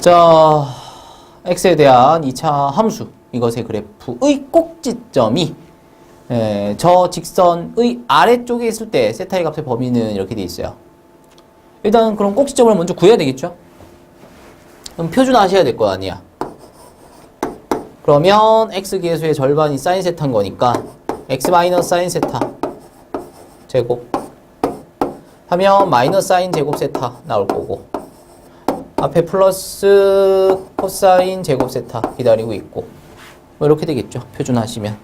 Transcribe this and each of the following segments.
자, x에 대한 2차 함수 이것의 그래프의 꼭지점이 에, 저 직선의 아래쪽에 있을 때 세타의 값의 범위는 이렇게 돼 있어요. 일단 그럼 꼭지점을 먼저 구해야 되겠죠? 그럼 표준화하셔야 될 거 아니야. 그러면 x 계수의 절반이 사인 세타인 거니까 x 마이너스 사인 세타 제곱 하면 마이너스 사인 제곱 세타 나올 거고 앞에 플러스 코사인 제곱 세타 기다리고 있고. 뭐 이렇게 되겠죠 표준하시면.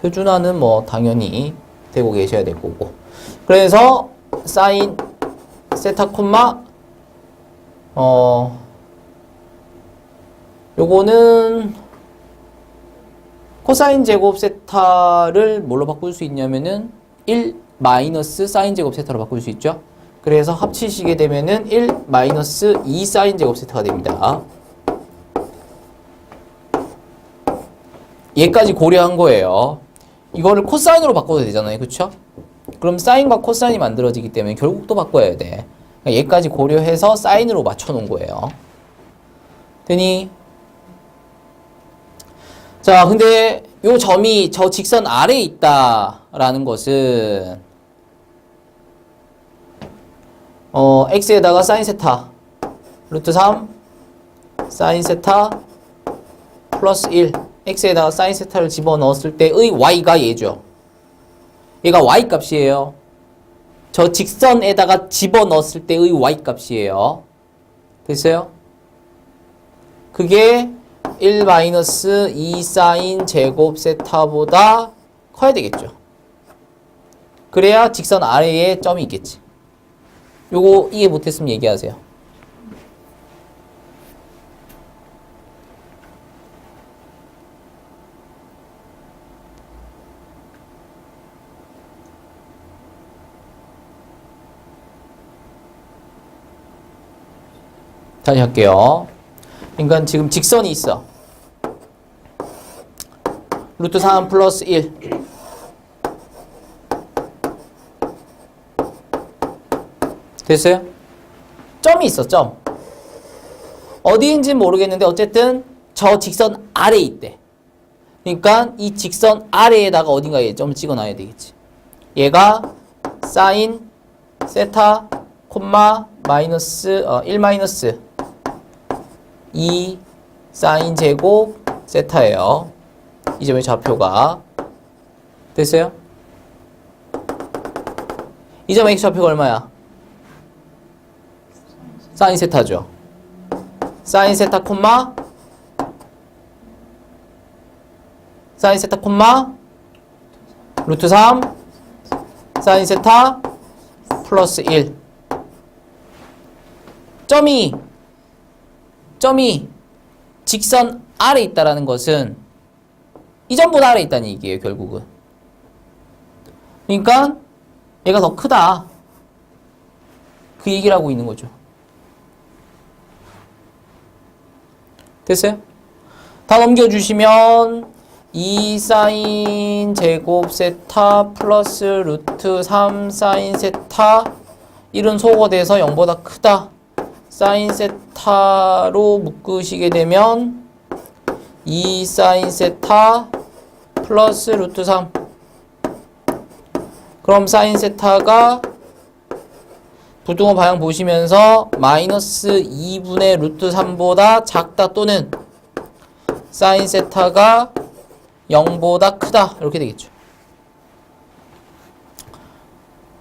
표준화는 뭐 당연히 되고 계셔야 될 거고. 그래서 사인 세타 콤마 어 요거는 코사인 제곱 세타를 뭘로 바꿀 수 있냐면은 1 마이너스 사인 제곱 세타로 바꿀 수 있죠. 그래서 합치시게 되면은 1 마이너스 2 사인 제곱 세타가 됩니다. 얘까지 고려한 거예요. 이거를 코사인으로 바꿔도 되잖아요. 그쵸? 그럼 사인과 코사인이 만들어지기 때문에 결국 또 바꿔야 돼. 그러니까 얘까지 고려해서 사인으로 맞춰 놓은 거예요. 되니? 자, 근데 요 점이 저 직선 아래에 있다라는 것은 어, x에다가 사인 세타 루트 3 사인 세타 플러스 1 x에다가 사인 세타를 집어넣었을 때의 y가 얘죠. 얘가 y 값이에요. 저 직선에다가 집어넣었을 때의 y 값이에요. 됐어요? 그게 1 마이너스 2 사인 제곱 세타보다 커야 되겠죠. 그래야 직선 아래에 점이 있겠지. 요거 이해 못했으면 얘기하세요. 다시 할게요. 그러니까 지금 직선이 있어. 루트 3 플러스 1. 됐어요? 점이 있어, 점. 어디인지 모르겠는데 어쨌든 저 직선 아래에 있대. 그러니까 이 직선 아래에다가 어딘가에 점을 찍어놔야 되겠지. 얘가 사인 세타 콤마 마이너스 어, 1 마이너스 2 사인 제곱 세타예요. 이 점의 좌표가 됐어요? 이 점의 x 좌표가 얼마야? 사인 세타죠. 사인 세타 콤마 사인 세타 콤마 루트 3 사인 세타 플러스 1 점이 점이 직선 아래 있다라는 것은 이 점보다 아래 있다는 얘기예요, 결국은. 그러니까 얘가 더 크다. 그 얘기를 하고 있는 거죠. 됐어요? 다 넘겨주시면 2 사인 제곱 세타 플러스 루트 3 사인 세타 1은 소거돼서 0보다 크다. 사인 세타로 묶으시게 되면 2 사인 세타 플러스 루트 3 그럼 사인 세타가 부등호 방향 보시면서 마이너스 2분의 루트 3보다 작다 또는 사인 세타가 0보다 크다 이렇게 되겠죠.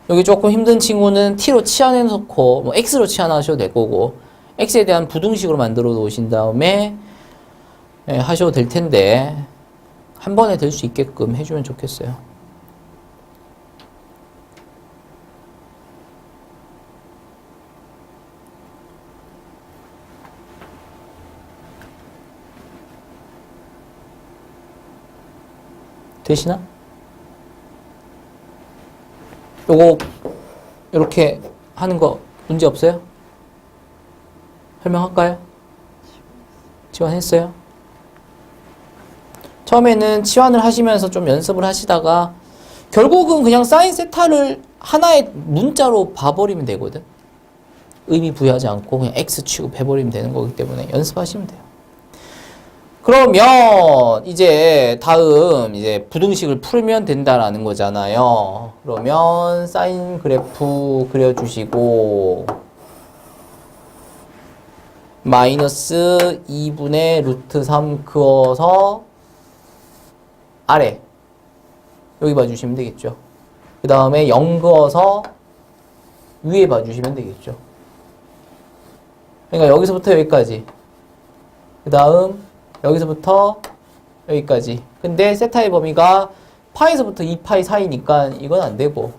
여기 조금 힘든 친구는 t로 치환해 놓고 뭐 x로 치환하셔도 될 거고 x에 대한 부등식으로 만들어 놓으신 다음에 예, 하셔도 될 텐데 한 번에 될 수 있게끔 해주면 좋겠어요. 되시나? 요거 이렇게 하는 거 문제 없어요? 설명할까요? 지원했어요? 처음에는 치환을 하시면서 좀 연습을 하시다가 결국은 그냥 사인 세타를 하나의 문자로 봐버리면 되거든. 의미 부여하지 않고 그냥 x 취급해버리면 되는 거기 때문에 연습하시면 돼요. 그러면 이제 다음 이제 부등식을 풀면 된다라는 거잖아요. 그러면 사인 그래프 그려주시고 마이너스 2분의 루트 3 그어서 아래 여기 봐주시면 되겠죠. 그 다음에 0 그어서 위에 봐주시면 되겠죠. 그러니까 여기서부터 여기까지. 그 다음 여기서부터 여기까지. 근데 세타의 범위가 파에서부터 2파이 사이니까 이건 안 되고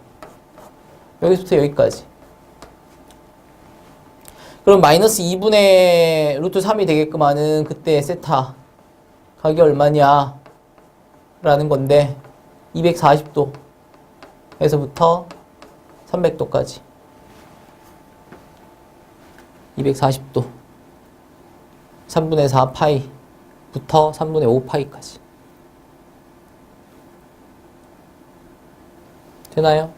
여기서부터 여기까지. 그럼 마이너스 2분의 루트 3이 되게끔 하는 그때 세타 가격 얼마냐 라는 건데 240도 에서부터 300도까지 240도 3분의 4 파이 부터 3분의 5 파이까지 되나요?